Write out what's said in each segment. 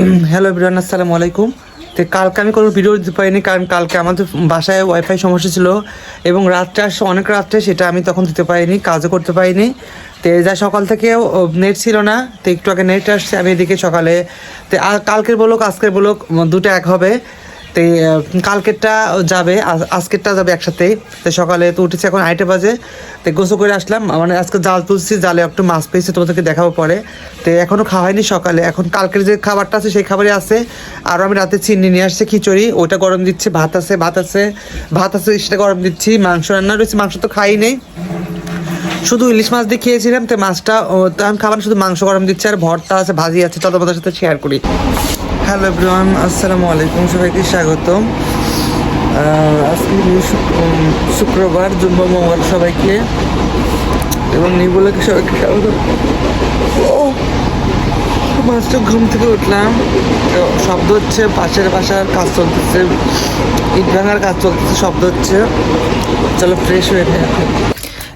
Hello বিরান আসসালামু আলাইকুম। তো কালকে আমি কোনো ভিডিও দিতে পারিনি, কারণ কালকে আমাদের বাসায় ওয়াইফাই সমস্যা ছিল এবং রাত্রে আসছে অনেক রাত্রে সেটা আমি তখন দিতে পারিনি, কাজও করতে পারিনি। তো যা সকাল থেকে নেট ছিল না, তো একটু আগে নেট আসছে, আমি এদিকে সকালে তো কালকের বলুক আজকের বলুক দুটো এক হবে। তো কালকেরটা যাবে আজকেরটা যাবে একসাথে। তো সকালে তো উঠেছি এখন আইটে বাজে। তো গোসল করে আসলাম। মানে আজকে জাল তুলছি জালে একটু মাছ পেয়েছি তোমাদেরকে দেখাবো পরে। তো এখনও খাওয়া হয়নি সকালে। এখন কালকের যে খাবারটা আছে সেই খাবারই আছে। আর আমি রাতে চিনি নিয়ে আসছি খিচুড়ি। ওটা গরম দিচ্ছি ভাত আছে ভাত আছে। ভাত আছে সেটা গরম দিচ্ছি মাংস রান্না রয়েছে মাংস তো খাই নেই। শুধু ইলিশ মাছ দিয়ে খেয়েছিলাম তো মাছটা ও, তো আমি খাবার শুধু মাংস গরম দিচ্ছি আর ভর্তা আছে ভাজি আছে তোমাদের সাথে শেয়ার করি। হ্যালো এভরিওয়ান, আসসালামু আলাইকুম, সবাইকে স্বাগতম। আজকে শুক- শুক্রবার জুম্বা মোবারক সবাইকে। এবং নিবুলাকে সবাইকে স্বাগতম ও ঘুম থেকে উঠলাম। শব্দ হচ্ছে, পাশের বাসার কাজ চলতেছে। ইট ভাঙার কাজ চলতেছে, শব্দ হচ্ছে। চলো ফ্রেশ হয়ে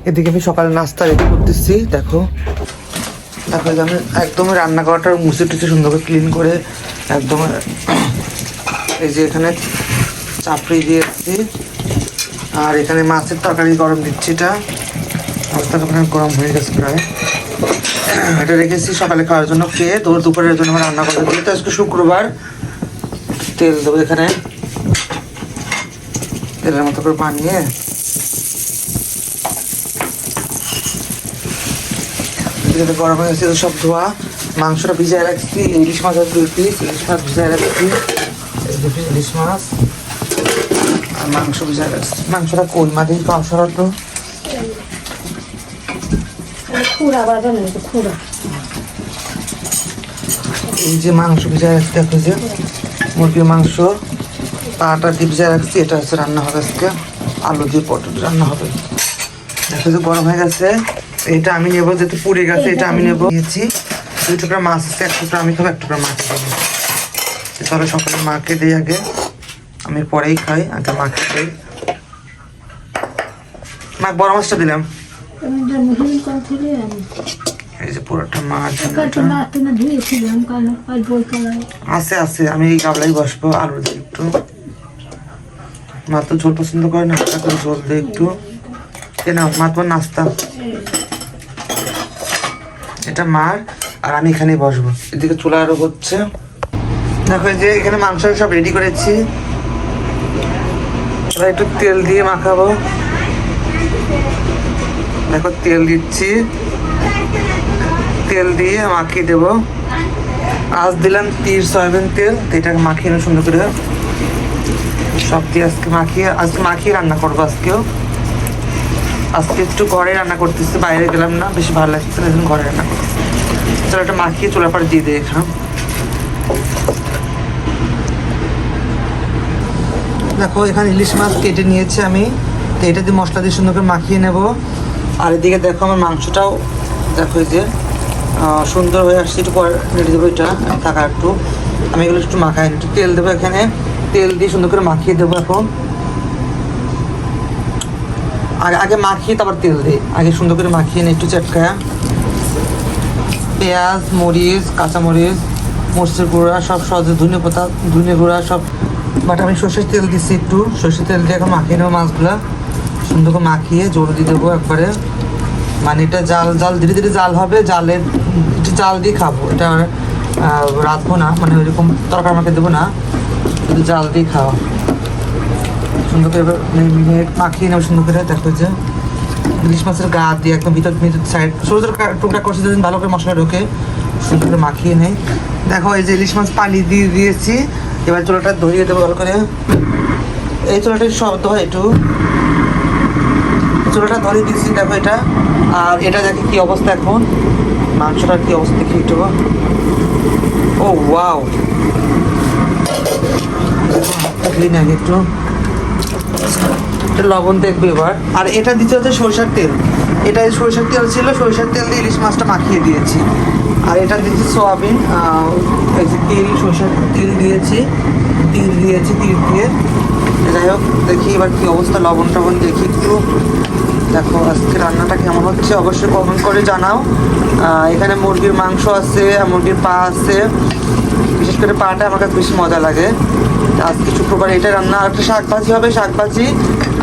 এদিকে আমি সকালে নাস্তা রেডি করতেছি, দেখো। যে আমি একদম রান্না করাটা মুছে টুছে সুন্দর করে ক্লিন করে একদম, এই যে এখানে চাপড়ি দিয়েছি আর এখানে মাছের তরকারি গরম দিচ্ছি এটা। মাছের তরকারি গরম হয়ে গেছে প্রায়। এটা রেখেছি সকালে খাওয়ার জন্য খেয়ে তোর দুপুরের জন্য রান্না করে দিই তো আজকে শুক্রবার, তেল দেবো এখানে। তেলের মতো করে বানিয়ে এদিকে গরম হয়ে গেছে সব ধোয়া। মাংসটা ভিজায় রাখছি ইলিশ মাছ আছে দুই পিস ইলিশ মাছ ভিজায় রাখছি। পিস ইলিশ মাছ আর মাংস ভিজায় রাখছি। মাংসটা কই? মাঝেই বাজানো হয়েছে খুঁড়া এই যে মাংস ভিজায় রাখছি দেখো যে মুরগির মাংস। পাটা দিয়ে ভিজায় রাখছি এটা হচ্ছে রান্না হবে আজকে। আলু দিয়ে পটল রান্না হবে। দেখো যে গরম হয়ে গেছে। এটা আমি নেব যেহেতু পুড়ে গেছে এটা আমি নেব। নিয়েছি দুই টুকরা মাছ আছে এক টুকরা আমি খাব এক টুকরা মাছ খাব। চলো সকালে মাকে দিই আগে। আমি পরেই খাই আগে মাকে দিই। মা বড় মাছটা দিলাম। এই যে পুরোটা মাছ আছে আছে আমি এই গাবলাই বসবো আলু দিয়ে একটু। মা তো ঝোল পছন্দ করে না করে ঝোল দিয়ে একটু। এ না মা তোমার নাস্তা। এটা মার, আর আমি এখানেই বসবো। এদিকে চুলা আরও হচ্ছে। দেখো যে এখানে মাংস সব রেডি করেছি। একটু তেল দিয়ে মাখাবো। দেখো তেল দিচ্ছি। তেল দিয়ে মাখিয়ে দেবো। আজ দিলাম তির সয়াবিন তেল, তো এটাকে মাখিয়ে সুন্দর করে। সব দিয়ে আজকে মাখিয়ে আজকে মাখিয়ে রান্না করব আজকেও। আজকে একটু ঘরে রান্না করতেছি, বাইরে গেলাম না, বেশি ভালো লাগছে না জন্য ঘরে রান্না করতেছি। চলো এটা মাখিয়ে চুলার পরে দিয়ে দিয়ে এখানে। দেখো, এখানে ইলিশ মাছ কেটে নিয়েছি আমি। তো এটা দিয়ে মশলা দিয়ে সুন্দর করে মাখিয়ে নেব। আর এদিকে দেখো আমার মাংসটাও, দেখো এই যে সুন্দর হয়ে আসছে। একটু রেডি দেবো এটা, থাকা একটু। আমি এগুলো একটু মাখাই, একটু তেল দেবো এখানে। তেল দিয়ে সুন্দর করে মাখিয়ে দেবো এখন। আগে আগে মাখিয়ে তারপর তেল দিই। আগে সুন্দর করে মাখিয়ে নিই একটু চটকায়া পেঁয়াজ, মরিচ, কাঁচামরিচ, মরিচের গুঁড়া, সব সহজে ধনে পাতা, ধনে গুঁড়া, সব বাট আমি সর্ষের তেল দিচ্ছি একটু। সর্ষের তেল দিয়ে এখন মাখিয়ে নেব মাছগুলো। সুন্দর করে মাখিয়ে জোর দিয়ে দেবো একবারে। মানে এটা জাল জাল ধীরে ধীরে জাল হবে, জালের একটু জাল দিয়ে খাব। এটা রাখব না মানে ওইরকম তরকার আমাকে দেবো না। জাল দিয়ে খাওয়া। সুন্দর করে মিনিট মাখিয়ে নেব সুন্দর করে, দেখো যে ইলিশ মাছের গা দিয়ে একদম ভিতর ভিতর সাইড ছোটো কা- টুকরা করছে যদি ভালো করে মশলা ঢোকে, সুন্দর করে মাখিয়ে নেই। দেখো এই যে ইলিশ মাছ পানি দিয়ে দিয়েছি, এবার চুলাটা ধরিয়ে দেবো ভালো করে। এই চুলাটা শব্দ হয় একটু। চুলাটা ধরিয়ে দিয়েছি, দেখো এটা। আর এটা দেখে কি অবস্থা এখন। মাংসটার কি অবস্থা দেখি একটু। ও ওয়াও একটু। এটা লবণ দেখবে এবার। আর এটা দিতে হচ্ছে সরিষার তেল। এটা সরিষার তেল ছিল, সরিষার তেল দিয়ে ইলিশ মাছটা মাখিয়ে দিয়েছি। আর এটা দিচ্ছি সোয়াবিন তিল, সরিষার তিল দিয়েছি তিল দিয়েছি, তিল দিয়ে। যাই হোক, দেখি এবার কি অবস্থা, লবণ টবণ দেখি একটু। দেখো, আজকে রান্নাটা কেমন হচ্ছে, অবশ্যই কমেন্ট করে জানাও। এখানে মুরগির মাংস আছে, মুরগির পা আছে। বিশেষ করে পাটা আমার কাছে বেশি মজা লাগে। আজকে শুক্রবার এটা রান্না, আর একটা শাক ভাজি হবে শাক ভাজি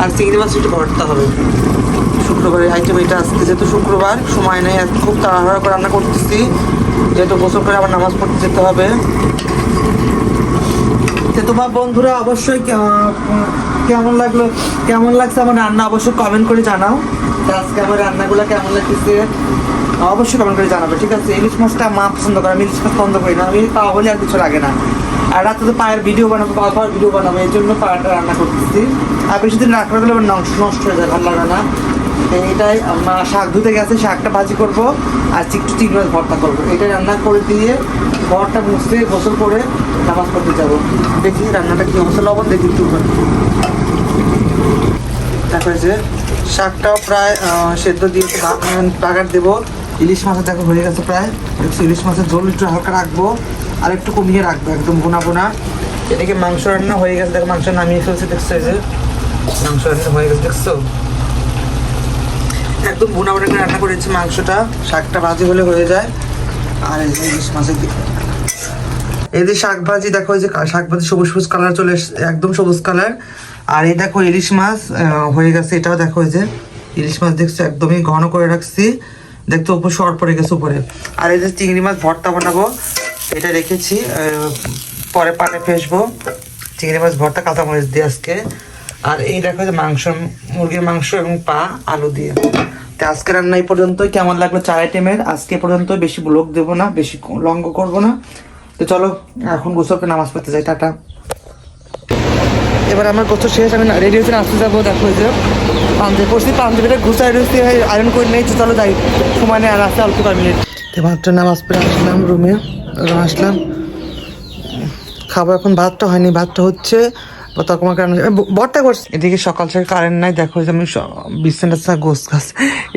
আর চিংড়ি মাছ একটু ভর্তা হবে। শুক্রবারের আইটেম এটা, আজকে যেহেতু শুক্রবার, সময় নেই খুব তাড়াহুড়া করে রান্না করতেছি। যেহেতু গোসল করে আবার নামাজ পড়তে যেতে হবে। তো তোমার বন্ধুরা, অবশ্যই কেমন লাগল, কেমন লাগছে আমার রান্না, অবশ্যই কমেন্ট করে জানাও। আজকে আমার রান্নাগুলো কেমন লাগতেছে, অবশ্যই কমেন্ট করে জানাবে, ঠিক আছে? ইলিশ মাছটা মা পছন্দ করে, আমি ইলিশ মাছ পছন্দ করি না, আমি পাওয়া হলে আর কিছু লাগে না। আর রাতে তো পায়ের ভিডিও বানাবো পা পাওয়ার ভিডিও বানাবো এই জন্য পায়েরটা রান্না করতেছি। আর বেশি দিন রাখতে গেলে আবার নষ্ট নষ্ট হয়ে যায়, ভালো লাগে না। এটাই মা শাক ধুতে গেছে, শাকটা ভাজি করব, আর একটু চিংড়ি মাছ ভর্তা করব। এটা রান্না করে দিয়ে ঘরটা মুছতে গোসল করে নামাজ পড়তে যাব। দেখি রান্নাটা কি অবস্থা, লবণ দেখি একটু তারপরে যে শাকটাও প্রায় সেদ্ধ দিয়ে বাগার দেবো। ইলিশ মাছের দেখো হয়ে গেছে প্রায়। একটু ইলিশ মাছের ঝোল একটু হালকা রাখব, আর একটু কমিয়ে রাখব, একদম বোনা বোনা। এদিকে মাংস রান্না হয়ে গেছে, দেখো, মাংস নামিয়ে ফেলছে, দেখছ, এই যে। মাংস রান্না হয়ে গেছে, দেখছ? একদম বোনা বোনা রান্না করেছি মাংসটা। শাকটা ভাজি হলে হয়ে যায়। আর এই ইলিশ মাছের এই যে শাক ভাজি, দেখো, এই যে শাক ভাজি সবুজ সবুজ কালার চলে একদম সবুজ কালার আর এই দেখো, ইলিশ মাছ হয়ে গেছে, এটাও দেখো, এই যে। ইলিশ মাছ, দেখছ, একদমই ঘন করে রাখছি। দেখতে উপর সর পড়ে গেছে উপরে। আর এই যে চিংড়ি মাছ ভর্তা বানাবো, এটা রেখেছি পরে পানে ফেসবো। চিংড়ি মাছ ভর্তা, কাঁচামরিচ দিয়ে আজকে। আর এই দেখো যে মাংস, মুরগির মাংস এবং পা, আলু দিয়ে। তো আজকে রান্না এই পর্যন্তই। কেমন লাগল চার আইটেমের? আজকে পর্যন্ত বেশি ব্লগ দেবো না, বেশি লঙ্গ করব না। তো চলো, এখন গোসলকে নামাজ পড়তে যাই, টাটা। এবার আমার গোসল শেষ, আমি রেডি হয়েছে আসতে যাব। দেখো যে পাঞ্জাবি পড়ছি পাঞ্জাবিটা ঘুষাই রয়েছি আয়রন করে নিয়েছি চলো যাই সময় নেই আর আসতে অল্প কয়েক মিনিট মাত্র নামাজ পড়ে আসলাম রুমে আসলাম। খাব এখন ভাতটা হয়নি ভাতটা হচ্ছে কারণ বরটা করছে। এদিকে সকাল সকাল কারেন্ট নাই দেখো আমি বিছানাটা গোছ গাছ।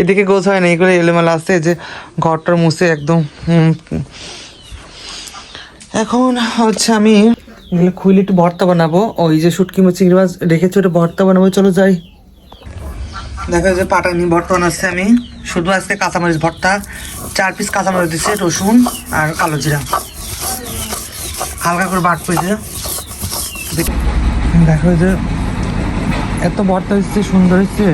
এদিকে গোছ হয় না এগুলো এলোমেলো আছে যে ঘরটার মুছে একদম এখন হচ্ছে আমি এগুলো খুইলে একটু ভর্তা বানাবো। ওই যে শুটকি মাছ চিংড়ি মাছ রেখেছি ওটা ভর্তা বানাবো চলো যাই। দেখো যে পাটানি ভর্তা বানাচ্ছি আমি। শুধু আজকে কাঁচামরিচ ভর্তা, চার পিস কাঁচামরিচ দিচ্ছে রসুন আর কালো জিরা। হালকা করে বাট পেয়েছে দেখো যে এত ভর্তা হচ্ছে সুন্দর হচ্ছে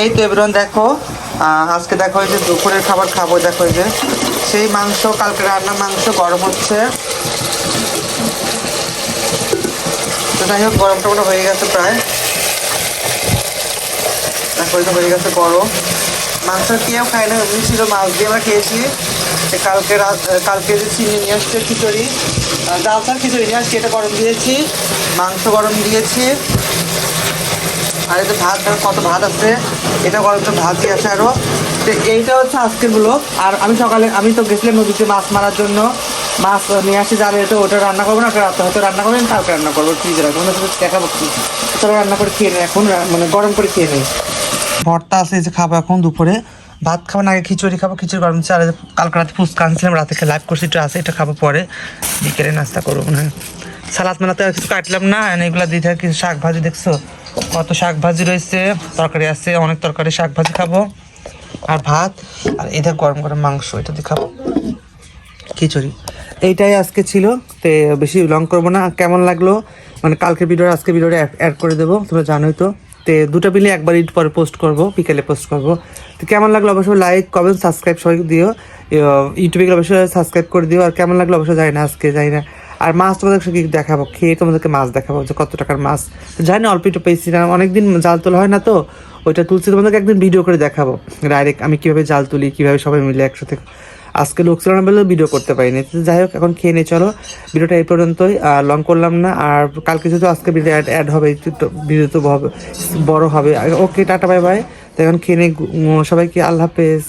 এই তো এবার দেখো আজকে দেখো যে দুপুরের খাবার খাব, দেখো যে। সেই মাংস, কালকে রান্নার মাংস গরম হচ্ছে। তো যাই হোক গরম টরম হয়ে গেছে প্রায়। তারপরে তো হয়ে গেছে গরম। মাংস কেউ খাই না, এমনি ছিল মাছ দিয়ে আমরা খেয়েছি। কালকে রাত কালকে যে চিনি নিয়ে আসছে খিচুড়ি ডাল খিচুড়ি নিয়ে আসছি, এটা গরম দিয়েছি, মাংস গরম দিয়েছি। আর যে ভাত কত ভাত আছে? এটা গরম তো ভাত দিয়ে আছে আরও তো এইটা হচ্ছে আজকের ব্লগ আর আমি সকালে আমি তো গেছিলাম নদীতে মাছ মারার জন্য। মাছ নিয়ে আসি যাবে এটা ওটা রান্না করব না ওটা রাতে হয়তো রান্না করবেন কালকে রান্না করব ফ্রিজে রাখব না দেখাবো চলো রান্না করে খেয়ে নেই এখন মানে গরম করে খেয়ে নেই ভর্তা আছে যে খাব এখন দুপুরে। ভাত না, আগে খিচুড়ি খাব, খিচুড়ি গরম দিচ্ছে আর কালকে রাতে ফুচকা আনছিলাম, রাতে খেয়ে লাইভ করছি এটা আছে, এটা খাব পরে। বিকেলে নাস্তা করব মনে হয়। সালাদ মালাতে কিছু কাটলাম না এগুলো দিয়ে থাকে কিছু শাক ভাজি, দেখছ? কত শাক ভাজি রয়েছে, তরকারি আছে, অনেক তরকারি শাক ভাজি খাব। আর ভাত, আর এটা গরম গরম মাংস, এটা দিয়ে খাব। খিচুড়ি। এইটাই আজকে ছিল, তো বেশি লং করব না। কেমন লাগল? মানে কালকে ভিডিও আজকে ভিডিওটা অ্যাড করে দেবো, তোমরা জানোই তো। তো দুটো মিলে একবার ঈদ পরে পোস্ট করব, বিকেলে পোস্ট করব। তো কেমন লাগল অবশ্যই লাইক কমেন্ট সাবস্ক্রাইব সবাই দিও। ইউটিউবে গেলে অবশ্যই সাবস্ক্রাইব করে দিও। আর কেমন লাগল অবশ্যই জানি না, আজকে জানি না। আর মাছ তোমাদের সাথে দেখাবো, খেয়ে তোমাদেরকে মাছ দেখাবো, যে কত টাকার মাছ। জানি না অল্প একটু পেয়েছি না, অনেকদিন জাল তোলা হয় না তো, ওইটা তুলছি, তোমাদেরকে একদিন ভিডিও করে দেখাবো। ডাইরেক্ট আমি কীভাবে জাল তুলি, কীভাবে সবাই মিলে একসাথে আজকে লোক ছিল না বলে ভিডিও করতে পারিনি। যাই হোক, এখন খেয়ে নিয়ে চলো। ভিডিওটা এই পর্যন্তই লং করলাম না, আর কালকে যেহেতু আজকে ভিডিও অ্যাড অ্যাড হবে ভিডিও তো হবে, বড়ো হবে। ওকে, টাটা বাই বাই তো এখন খেয়ে নিই সবাইকে আল্লাহ হাফেজ।